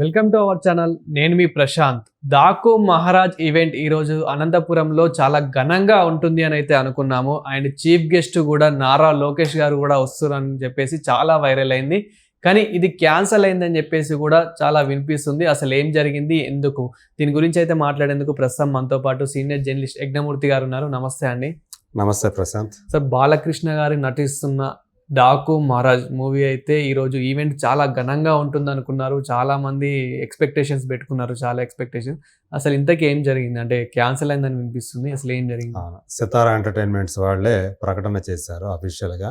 Welcome to our channel. నేను మీ Prashanth. దాకు Maharaj event ఈరోజు అనంతపురంలో చాలా ఘనంగా ఉంటుంది అని అయితే అనుకున్నాము. అండ్ చీఫ్ గెస్ట్ కూడా నారా లోకేష్ గారు కూడా వస్తున్నారని చెప్పేసి చాలా వైరల్ అయింది. కానీ ఇది క్యాన్సల్ అయిందని చెప్పేసి కూడా చాలా వినిపిస్తుంది. అసలు ఏం జరిగింది ఎందుకు? దీని గురించి అయితే మాట్లాడేందుకు ప్రస్తుతం మనతో పాటు సీనియర్ జర్నలిస్ట్ యజ్ఞమూర్తి గారు ఉన్నారు. నమస్తే అండి. నమస్తే ప్రశాంత్. సార్ బాలకృష్ణ గారి నటిస్తున్న డాకు మహారాజ్ మూవీ అయితే ఈరోజు ఈవెంట్ చాలా ఘనంగా ఉంటుంది అనుకున్నారు చాలా మంది ఎక్స్పెక్టేషన్స్ పెట్టుకున్నారు చాలా ఎక్స్పెక్టేషన్స్ అసలు ఇంతకీ ఏం జరిగింది? అంటే క్యాన్సిల్ అయిందని వినిపిస్తుంది. అసలు ఏం జరిగింది? సితారా ఎంటర్టైన్మెంట్స్ వాళ్ళే ప్రకటన చేశారు అఫీషియల్గా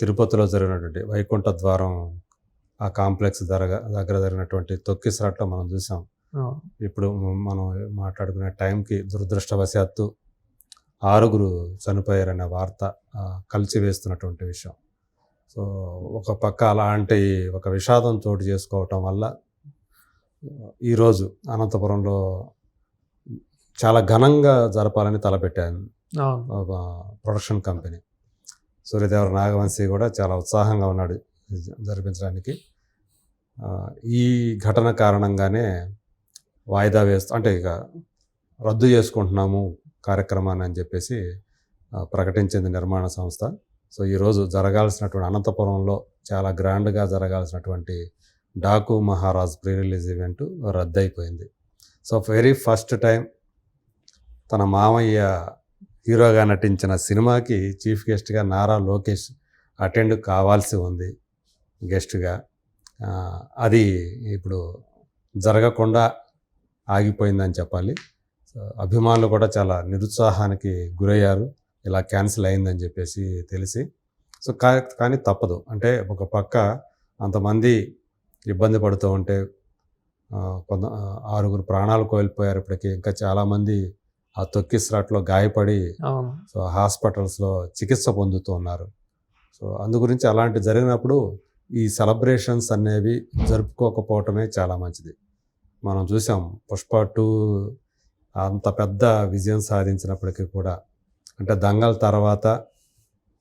తిరుపతిలో జరిగినటువంటి వైకుంఠ ద్వారం ఆ కాంప్లెక్స్ దరగ దగ్గర జరిగినటువంటి తొక్కిసలాట్లో మనం చూసాం. ఇప్పుడు మనం మాట్లాడుకునే టైంకి దురదృష్టవశాత్తు ఆరుగురు చనిపోయారనే వార్త ఆ, కలిచివేస్తున్నటువంటి విషయం. సో ఒక పక్క అలాంటి ఒక విషాదం చోటు చేసుకోవటం వల్ల ఈరోజు అనంతపురంలో చాలా ఘనంగా జరపాలని తలపెట్టాను. Production company. సూర్యదేవర నాగవంశీ కూడా చాలా ఉత్సాహంగా ఉన్నాడు జరిపించడానికి. ఈ ఘటన కారణంగానే వాయిదా వేస్తూ అంటే ఇక రద్దు చేసుకుంటున్నాము కార్యక్రమాన్ని అని చెప్పేసి ప్రకటించింది నిర్మాణ సంస్థ. సో ఈరోజు జరగాల్సినటువంటి అనంతపురంలో చాలా గ్రాండ్గా జరగాల్సినటువంటి Daaku Maharaaj pre release event రద్దయిపోయింది. So very first time తన మామయ్య హీరోగా నటించిన సినిమాకి చీఫ్ గెస్ట్గా నారా లోకేష్ అటెండ్ కావాల్సి ఉంది గెస్ట్గా. అది ఇప్పుడు జరగకుండా ఆగిపోయిందని చెప్పాలి. అభిమానులు కూడా చాలా నిరుత్సాహానికి గురయ్యారు. ఇలా క్యాన్సిల్ అయిందని చెప్పేసి తెలిసి. సో కా కానీ తప్పదు. అంటే ఒక పక్క అంతమంది ఇబ్బంది పడుతూ ఉంటే కొంత ఆరుగురు ప్రాణాలు కోల్పోయారు ఇప్పటికీ. ఇంకా చాలామంది ఆ తొక్కిసలాట్లో గాయపడి సో హాస్పిటల్స్లో చికిత్స పొందుతూ ఉన్నారు. సో అందు గురించి అలాంటి జరిగినప్పుడు ఈ సెలబ్రేషన్స్ అనేవి జరుపుకోకపోవటమే చాలా మంచిది. మనం చూసాం పుష్ప టూ అంత పెద్ద విజయం సాధించినప్పటికీ కూడా అంటే దంగల్ తర్వాత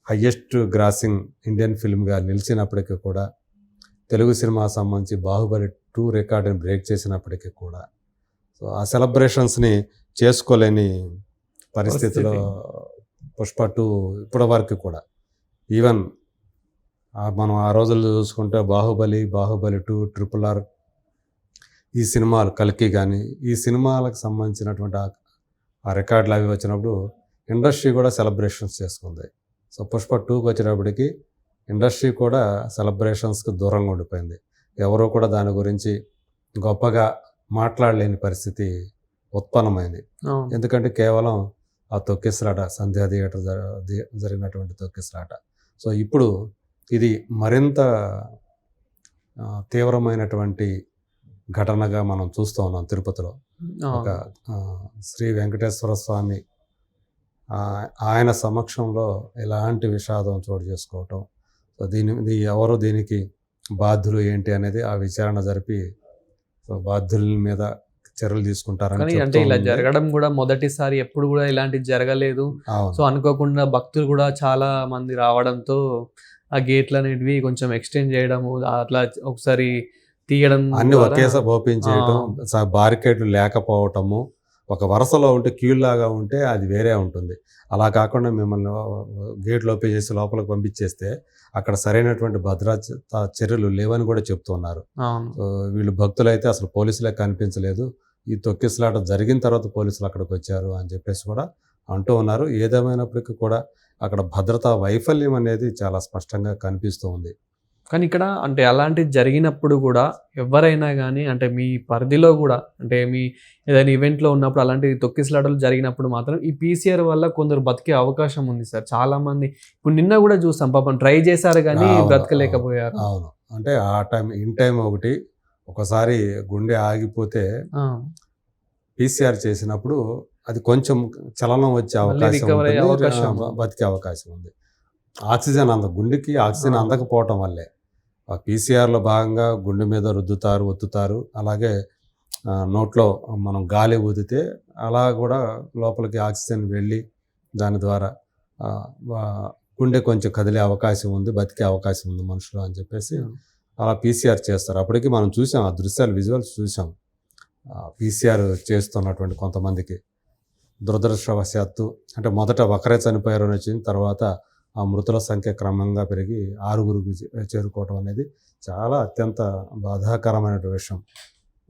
హయ్యెస్ట్ గ్రాసింగ్ ఇండియన్ ఫిల్మ్గా నిలిచినప్పటికీ కూడా తెలుగు సినిమా సంబంధించి బాహుబలి టూ రికార్డుని బ్రేక్ చేసినప్పటికీ కూడా సో ఆ సెలబ్రేషన్స్ని చేసుకోలేని పరిస్థితిలో పుష్ప టూ ఇప్పటి వరకు కూడా. ఈవెన్ మనం ఆ రోజుల్లో చూసుకుంటే Baahubali Baahubali two triple R ఈ సినిమాలు కల్కి కానీ ఈ సినిమాలకు సంబంధించినటువంటి ఆ- రికార్డులు అవి వచ్చినప్పుడు ఇండస్ట్రీ కూడా సెలబ్రేషన్స్ చేసుకుంది. సో పుష్ప టూకి వచ్చేటప్పటికి ఇండస్ట్రీ కూడా సెలబ్రేషన్స్కి దూరంగా ఉండిపోయింది. ఎవరో కూడా దాని గురించి గొప్పగా మాట్లాడలేని పరిస్థితి ఉత్పన్నమైంది. ఎందుకంటే కేవలం ఆ తొక్కిసలాట సంధ్యా థియేటర్ జరిగినటువంటి తొక్కిసలాట. సో ఇప్పుడు ఇది మరింత తీవ్రమైనటువంటి ఘటనగా మనం చూస్తూ ఉన్నాం తిరుపతిలో. ఒక శ్రీ వెంకటేశ్వర స్వామి ఆయన సమక్షంలో ఎలాంటి విషాదం చోటు చేసుకోవటం సో దీని ఎవరు దీనికి బాధ్యులు ఏంటి అనేది ఆ విచారణ జరిపి సో బాధ్యుల మీద చర్యలు తీసుకుంటారని అంటే ఇలా. జరగడం కూడా మొదటిసారి ఎప్పుడు కూడా ఇలాంటిది జరగలేదు. సో అనుకోకుండా భక్తులు కూడా చాలా మంది రావడంతో ఆ గేట్లు అనేటివి కొంచెం ఎక్స్టెండ్ చేయడము అట్లా ఒకసారి తీయడం అన్ని ఒకేసారి ఓపెన్ చేయటం స- బారికేడ్లు లేకపోవటము ఒక వరుసలో ఉంటే క్యూ లాగా ఉంటే అది వేరే ఉంటుంది. అలా కాకుండా మిమ్మల్ని గేట్లు ఓపెన్ చేసి లోపలికి పంపించేస్తే అక్కడ సరైనటువంటి భద్రతా చర్యలు లేవని కూడా చెప్తున్నారు. వీళ్ళు భక్తులు అయితే అసలు పోలీసులే కనిపించలేదు. ఈ తొక్కిసలాట జరిగిన తర్వాత పోలీసులు అక్కడికి వచ్చారు అని చెప్పేసి కూడా అంటూ ఉన్నారు. ఏదేమైనప్పటికీ కూడా అక్కడ భద్రతా వైఫల్యం అనేది చాలా స్పష్టంగా కనిపిస్తూ ఉంది. కానీ ఇక్కడ అంటే అలాంటిది జరిగినప్పుడు కూడా ఎవరైనా కానీ అంటే మీ పరిధిలో కూడా అంటే మీ ఏదైనా ఈవెంట్లో ఉన్నప్పుడు అలాంటి తొక్కిసలాటలు జరిగినప్పుడు మాత్రం ఈ పీసీఆర్ వల్ల కొందరు బతికే అవకాశం ఉంది సార్. చాలా మంది ఇప్పుడు నిన్న కూడా చూసాం పాపం ట్రై చేశారు కానీ బ్రతకలేకపోయారు. అవును అంటే ఆ టైం ఇన్ టైం ఒకటి ఒకసారి గుండె ఆగిపోతే పీసీఆర్ చేసినప్పుడు అది కొంచెం చలనం వచ్చే అవకాశం బతికే అవకాశం ఉంది. ఆక్సిజన్ అంద గుండెకి ఆక్సిజన్. అందకపోవటం వల్లే. ఆ పీసీఆర్లో భాగంగా గుండె మీద రుద్దుతారు ఒత్తుతారు. అలాగే నోట్లో మనం గాలి ఊదితే అలా కూడా లోపలికి ఆక్సిజన్ వెళ్ళి దాని ద్వారా గుండె కొంచెం కదిలే అవకాశం ఉంది బతికే అవకాశం ఉంది మనుషులు అని చెప్పేసి అలా పీసీఆర్ చేస్తారు. అప్పటికి మనం చూసాం ఆ దృశ్యాలు విజువల్స్ చూసాం. పీసీఆర్ చేస్తున్నటువంటి కొంతమందికి దురదృష్టవశాత్తు అంటే మొదట ఒకరే చనిపోయారు అని వచ్చింది తర్వాత ఆ మృతుల సంఖ్య క్రమంగా పెరిగి ఆరుగురికి చే- చేరుకోవడం అనేది చాలా అత్యంత బాధాకరమైన విషయం.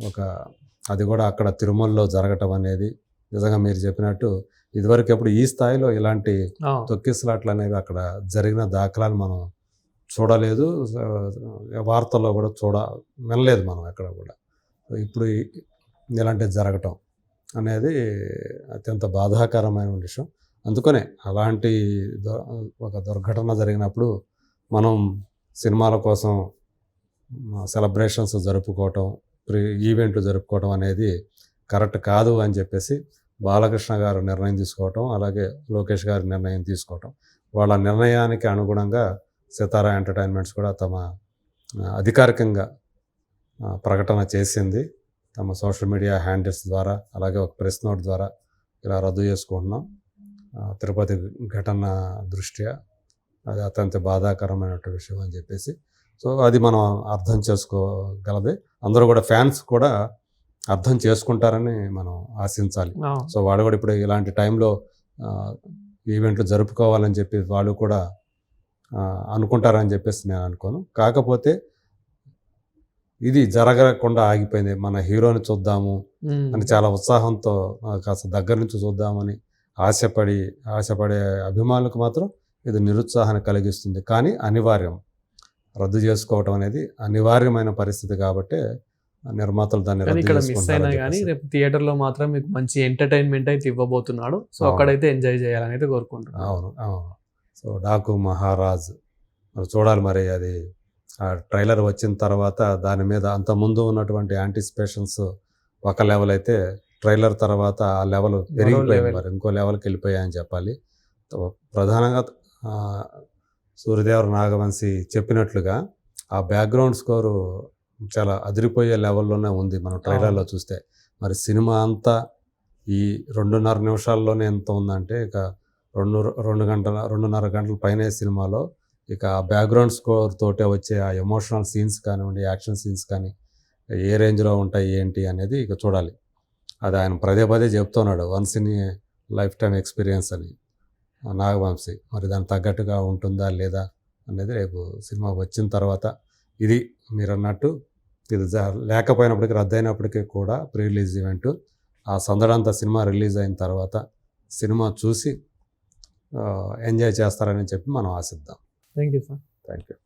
ఒక అది కూడా అక్కడ తిరుమలలో జరగటం అనేది నిజంగా మీరు చెప్పినట్టు ఇదివరకు ఎప్పుడు ఈ స్థాయిలో ఇలాంటి తొక్కిసలాట్లు అనేవి అక్కడ జరిగిన దాఖలాలు మనం చూడలేదు. వార్తల్లో కూడా చూడ వినలేదు మనం ఎక్కడ కూడా. ఇప్పుడు ఇలాంటివి జరగటం అనేది అత్యంత బాధాకరమైన విషయం. అందుకనే అలాంటి దు- ఒక దుర్ఘటన జరిగినప్పుడు మనం సినిమాల కోసం సెలబ్రేషన్స్ జరుపుకోవటం ప్రీ ఈవెంట్లు జరుపుకోవటం అనేది కరెక్ట్ కాదు అని చెప్పేసి బాలకృష్ణ గారు నిర్ణయం తీసుకోవటం అలాగే లోకేష్ గారి నిర్ణయం తీసుకోవటం. వాళ్ళ నిర్ణయానికి అనుగుణంగా సితారా ఎంటర్టైన్మెంట్స్ కూడా తమ అధికారికంగా ప్రకటన చేసింది. తమ సోషల్ మీడియా హ్యాండిల్స్ ద్వారా అలాగే ఒక ప్రెస్ నోట్ ద్వారా ఇలా రద్దు చేసుకుంటున్నాం. తిరుపతి ఘటన దృష్ట్యా అది అత్యంత బాధాకరమైన విషయం అని చెప్పేసి. సో అది మనం అర్థం చేసుకోగలదే. అందరూ కూడా ఫ్యాన్స్ కూడా అర్థం చేసుకుంటారని మనం ఆశించాలి. సో వాళ్ళు కూడా ఇప్పుడు ఇలాంటి టైంలో ఈవెంట్లు జరుపుకోవాలని చెప్పి వాళ్ళు కూడా అనుకుంటారని చెప్పేసి నేను అనుకోను. కాకపోతే ఇది జరగకుండా ఆగిపోయింది. మన హీరోని చూద్దాము అని చాలా ఉత్సాహంతో కాస్త దగ్గర నుంచి చూద్దామని ఆశపడి ఆశపడే అభిమానులకు మాత్రం ఇది నిరుత్సాహాన్ని కలిగిస్తుంది. కానీ అనివార్యం. రద్దు చేసుకోవటం అనేది అనివార్యమైన పరిస్థితి కాబట్టి నిర్మాతలు దాన్ని ఇక్కడ మిస్ అయినా కానీ. రేపు థియేటర్లో మాత్రం మీకు మంచి ఎంటర్టైన్మెంట్ అయితే ఇవ్వబోతున్నాడు. సో. అక్కడైతే ఎంజాయ్ చేయాలని అయితే కోరుకుంటున్నాను. అవును అవును. సో డాకు మహారాజ్ మరి చూడాలి మరి అది. ఆ ట్రైలర్ వచ్చిన తర్వాత దాని మీద అంత ముందు ఉన్నటువంటి యాంటిసిపేషన్స్ ఒక లెవెల్ అయితే ట్రైలర్ తర్వాత ఆ లెవెల్ పెరిగిపోయింది. మరి. ఇంకో లెవెల్కి వెళ్ళిపోయాయని చెప్పాలి. ప్రధానంగా సూర్యదేవర నాగవంశి చెప్పినట్లుగా ఆ బ్యాక్గ్రౌండ్ స్కోరు చాలా అదిరిపోయే లెవెల్లోనే ఉంది మనం ట్రైలర్లో చూస్తే. మరి సినిమా అంతా ఈ రెండున్నర నిమిషాల్లోనే ఎంత ఉందంటే ఇక రెండు రెండు గంటల రెండున్నర గంటల పైన సినిమాలో ఇక ఆ బ్యాక్గ్రౌండ్ స్కోర్ తోటే వచ్చే ఆ ఎమోషనల్ సీన్స్ కానివ్వండి యాక్షన్ సీన్స్ కానీ ఏ రేంజ్లో ఉంటాయి ఏంటి అనేది ఇక చూడాలి. అది ఆయన పదే పదే చెప్తున్నాడు once in life time experience అని. నాగవంశి మరి దానికి తగ్గట్టుగా ఉంటుందా లేదా అనేది రేపు సినిమా వచ్చిన తర్వాత ఇది మీరు అన్నట్టు ఇది లేకపోయినప్పటికీ రద్దయినప్పటికీ కూడా ప్రీ రిలీజ్ ఈవెంట్. ఆ సందడంతా సినిమా రిలీజ్ అయిన తర్వాత సినిమా చూసి ఎంజాయ్ చేస్తారని చెప్పి మనం ఆశిద్దాం. Thank you sir. Thank you